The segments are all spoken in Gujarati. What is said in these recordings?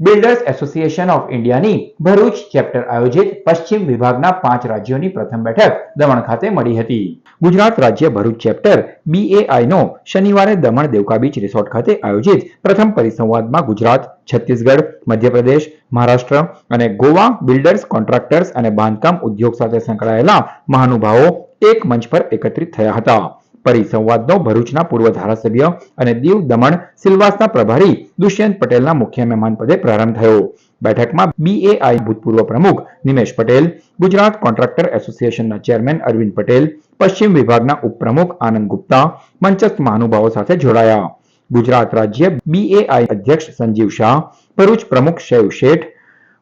બિલ્ડર્સ એસોસિએશન ઓફ ઇન્ડિયાની ભરૂચ ચેપ્ટર આયોજિત પશ્ચિમ વિભાગના પાંચ રાજ્યોની પ્રથમ બેઠક દમણ ખાતે મળી હતી. ગુજરાત રાજ્ય ભરૂચ ચેપ્ટર બીએઆઈનો શનિવારે દમણ દેવકા બીચ રિસોર્ટ ખાતે આયોજિત પ્રથમ પરિસંવાદમાં ગુજરાત, છત્તીસગઢ, મધ્યપ્રદેશ, મહારાષ્ટ્ર અને ગોવા બિલ્ડર્સ, કોન્ટ્રાક્ટર્સ અને બાંધકામ ઉદ્યોગ સાથે સંકળાયેલા મહાનુભાવો એક મંચ પર એકત્રિત થયા હતા. પરિસંવાદનો ભરૂચના પૂર્વ ધારાસભ્ય અને દીવ દમણ સિલવાસના પ્રભારી દુષ્યંત પટેલના મુખ્ય મહેમાન પદે પ્રારંભ થયો. બેઠકમાં બીએઆઈ ભૂતપૂર્વ પ્રમુખ નિમેશ પટેલ, ગુજરાત કોન્ટ્રાક્ટર એસોસિએશનના ચેરમેન અરવિંદ પટેલ, પશ્ચિમ વિભાગના ઉપપ્રમુખ આનંદ ગુપ્તા, મંચસ્થ મહાનુભાવો સાથે જોડાયા. ગુજરાત રાજ્ય બીએઆઈ અધ્યક્ષ સંજીવ શાહ, ભરૂચ પ્રમુખ શૈવ શેઠ,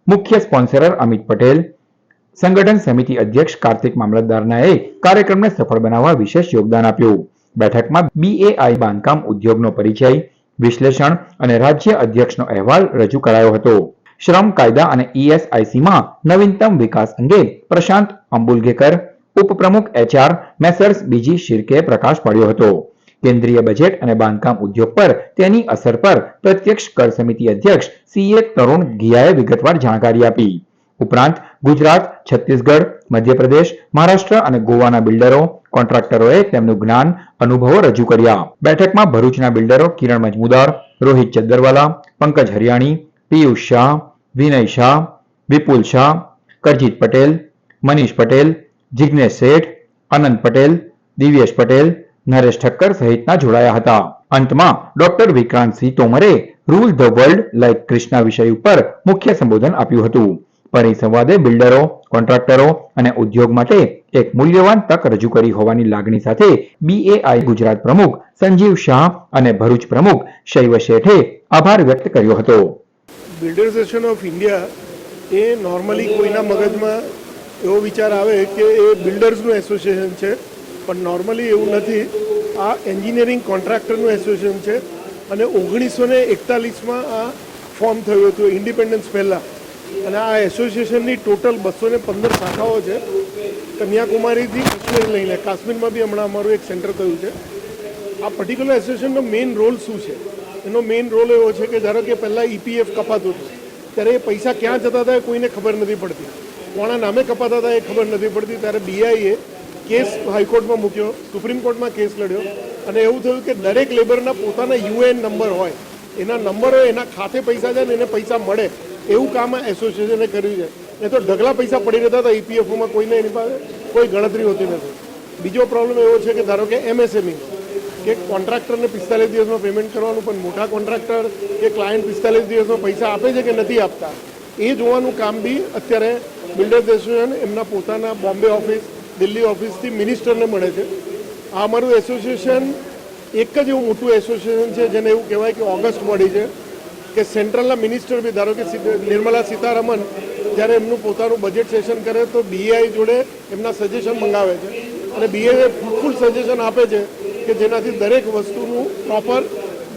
મુખ્ય સ્પોન્સરર અમિત પટેલ સંગઠન સમિતિ અધ્યક્ષ કાર્તિક મામલતદારનાએ કાર્યક્રમને સફળ બનાવવા વિશેષ યોગદાન આપ્યું. બેઠકમાં બીએઆઈ બાંધકામ ઉદ્યોગનો પરિચય, વિશ્લેષણ અને રાજ્ય અધ્યક્ષનો અહેવાલ રજૂ કરાયો હતો. શ્રમ કાયદા અને ઈએસઆઈસીમાં નવીનતમ વિકાસ અંગે પ્રશાંત અંબુલગેકર, ઉપપ્રમુખ એચઆર મેસર્સ બીજી શિર્કે પ્રકાશ પાડ્યો હતો. કેન્દ્રીય બજેટ અને બાંધકામ ઉદ્યોગ પર તેની અસર પર પ્રત્યક્ષ કર સમિતિ અધ્યક્ષ સીએ તરુણ ઘિયાએ વિગતવાર જાણકારી આપી. ઉપરાંત ગુજરાત, છત્તીસગઢ, મધ્યપ્રદેશ, મહારાષ્ટ્ર અને ગોવાના બિલ્ડરો. કોન્ટ્રાક્ટરોએ તેમનું જ્ઞાન, અનુભવો રજૂ કર્યા. બેઠકમાં ભરૂચના બિલ્ડરો કિરણ મજમુદાર, રોહિત ચદ્દરવાલા પંકજ હરિયાણી, પિયુષ શાહ, વિનય શાહ, વિપુલ શાહ, કરજીત પટેલ, મનીષ પટેલ જિજ્ઞેશ શેઠ, અનંત પટેલ, દિવ્યેશ પટેલ, નરેશ ઠક્કર સહિતના જોડાયા હતા. અંતમાં ડોક્ટર વિક્રાંતસિંહ તોમરે, rule the world like Krishna વિષય ઉપર મુખ્ય સંબોધન આપ્યું હતું. પરિસંવાદે બિલ્ડરો, કોન્ટ્રાક્ટરો અને ઉદ્યોગ માટે એક મૂલ્યવાન તક રજૂ કરી હોવાની લાગણી સાથે બીએઆઈ ગુજરાત પ્રમુખ સંજીવ શાહ અને ભરૂચ પ્રમુખ શૈવ શેઠે આભાર વ્યક્ત કર્યો હતો. બિલ્ડર ઓફ ઇન્ડિયા એ નોર્મલી કોઈના મગજમાં એવો વિચાર આવે કે એ બિલ્ડર્સનું એસોસિએશન છે, પણ નોર્મલી એવું નથી. આ એન્જિનિયરિંગ કોન્ટ્રાક્ટરનું એસોસિએશન છે અને ઓગણીસો ને એકતાલીસમાં આ ફોર્મ થયું હતું ઇન્ડિપેન્ડન્સ પહેલાં. અને આ એસોસિએશનની ટોટલ બસો ને પંદર શાખાઓ છે. કન્યાકુમારીથી કાશ્મીર લઈને, કાશ્મીરમાં બી હમણાં અમારું એક સેન્ટર થયું છે. આ પર્ટિક્યુલર એસોસિએશનનો મેઇન રોલ શું છે? એનો મેઇન રોલ એવો છે કે ધારો કે પહેલાં ઈપીએફ કપાતું હતું, ત્યારે એ પૈસા ક્યાં જતા હતા એ કોઈને ખબર નથી પડતી. કોણા નામે કપાતા હતા એ ખબર નથી પડતી. ત્યારે બીઆઈએ કેસ હાઈકોર્ટમાં મૂક્યો, સુપ્રીમ કોર્ટમાં કેસ લડ્યો. અને એવું થયું કે દરેક લેબરના પોતાના યુએન નંબર હોય. એના નંબર હોય, એના ખાતે પૈસા જાય ને એને પૈસા મળે. એવું કામ એસોસિએશને કર્યું છે. એ તો ઢગલા પૈસા પડી રહેતા હતા ઈપીએફઓમાં કોઈને એની પાસે કોઈ ગણતરી હોતી નથી. બીજો પ્રોબ્લેમ એવો છે કે ધારો કે એમએસએમઈ કે કોન્ટ્રાક્ટરને પિસ્તાલીસ દિવસમાં પેમેન્ટ કરવાનું, પણ મોટા કોન્ટ્રાક્ટર કે ક્લાયન્ટ પિસ્તાલીસ દિવસમાં પૈસા આપે છે કે નથી આપતા? એ જોવાનું કામ બી અત્યારે બિલ્ડર્સ એસોસિએશન એમના પોતાના બોમ્બે ઓફિસ દિલ્હી ઓફિસથી મિનિસ્ટરને મળે છે. આ અમારું એસોસિએશન એક જ એવું મોટું એસોસિએશન છે, જેને એવું કહેવાય કે ઓગસ્ટ બોડી છે. કે સેન્ટ્રલના મિનિસ્ટર બી, ધારો કે નિર્મલા સીતારમન જ્યારે એમનું પોતાનું બજેટ સેશન કરે તો બીઆઈ જોડે એમના સજેશન મંગાવે છે. અને બીઆઈએ ફૂલ સજેશન આપે છે કે જેનાથી દરેક વસ્તુનું પ્રોપર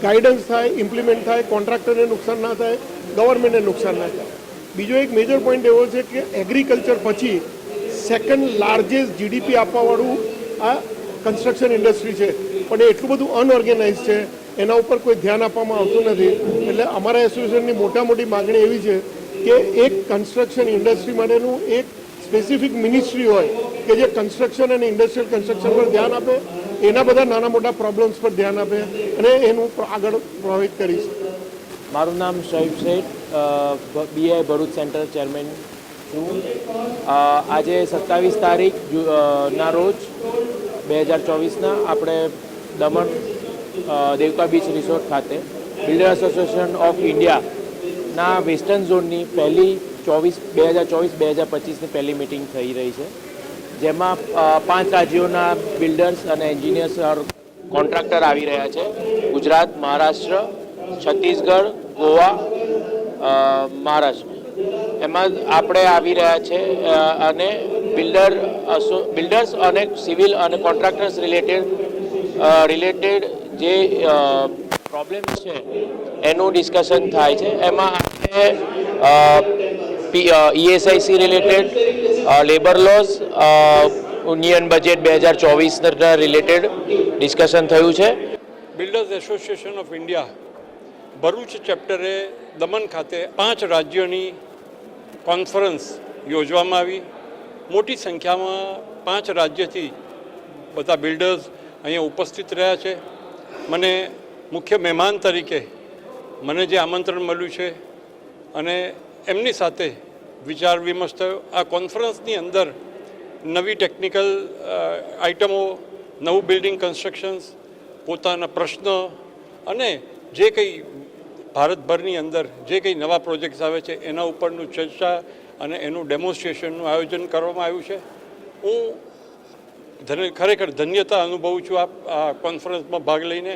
ગાઈડન્સ થાય ઇમ્પ્લિમેન્ટ થાય કોન્ટ્રાક્ટરને નુકસાન ના થાય ગવર્મેન્ટને નુકસાન ના થાય. બીજો એક મેજર પોઈન્ટ એવો છે કે એગ્રીકલ્ચર પછી સેકન્ડ લાર્જેસ્ટ જીડીપી આપવાવાળું આ કન્સ્ટ્રક્શન ઇન્ડસ્ટ્રી છે. પણ એ એટલું બધું અનઓર્ગેનાઇઝ છે એના ઉપર કોઈ ધ્યાન આપવામાં આવતું નથી. એટલે અમારા એસોસિએશનની મોટા મોટી માગણી એવી છે કે એક કન્સ્ટ્રક્શન ઇન્ડસ્ટ્રી માટેનું એક સ્પેસિફિક મિનિસ્ટ્રી હોય કે જે કન્સ્ટ્રક્શન અને ઇન્ડસ્ટ્રીયલ કન્સ્ટ્રક્શન પર ધ્યાન આપે, એના બધા નાના મોટા પ્રોબ્લેમ્સ પર ધ્યાન આપે અને એનું આગળ પ્રભાવિત કરી શકે. મારું નામ શહીબ શેઠ બીઆઈ ભરૂચ સેન્ટર ચેરમેન છું. આજે સત્તાવીસ તારીખ ના રોજ બે હજાર ચોવીસના આપણે દમણ દેવકા બીચ રિસોર્ટ ખાતે બિલ્ડર એસોસિએશન ઓફ ઇન્ડિયાના વેસ્ટર્ન ઝોનની પહેલી ચોવીસ, બે હજાર ચોવીસ, બે હજાર પચીસની પહેલી મિટિંગ થઈ રહી છે. જેમાં પાંચ રાજ્યોના બિલ્ડર્સ અને એન્જિનિયર્સ કોન્ટ્રાક્ટર આવી રહ્યા છે. ગુજરાત, મહારાષ્ટ્ર, છત્તીસગઢ, ગોવા મહારાષ્ટ્ર. એમાં આપણે આવી રહ્યા છે અને બિલ્ડર બિલ્ડર્સ અને સિવિલ અને કોન્ટ્રાક્ટર્સ રિલેટેડ રિલેટેડ જે પ્રોબ્લેમ્સ છે, એનું ડિસ્કશન થાય છે. એમાં આપણે ESIC related labour laws union budget બે હજાર ચોવીસના રિલેટેડ ડિસ્કશન થયું છે. Builders association of India Bharuch ચેપ્ટરે Daman ખાતે પાંચ રાજ્યોની કોન્ફરન્સ યોજવામાં આવી. મોટી સંખ્યામાં પાંચ રાજ્યથી બધા બિલ્ડર્સ અહીંયા ઉપસ્થિત રહ્યા છે. મને મુખ્ય મહેમાન તરીકે મને જે આમંત્રણ મળ્યું છે અને એમની સાથે વિચાર વિમર્શ થયો. આ કોન્ફરન્સની અંદર નવી ટેકનિકલ આઇટમો નવું બિલ્ડિંગ કન્સ્ટ્રક્શન્સ, પોતાના પ્રશ્નો અને જે કંઈ ભારતભરની અંદર જે કંઈ નવા પ્રોજેક્ટ્સ આવે છે એના ઉપરનું ચર્ચા અને એનું ડેમોન્સ્ટ્રેશનનું આયોજન કરવામાં આવ્યું છે. હું ખરેખર ધન્યતા અનુભવું છું આ કોન્ફરન્સમાં ભાગ લઈને.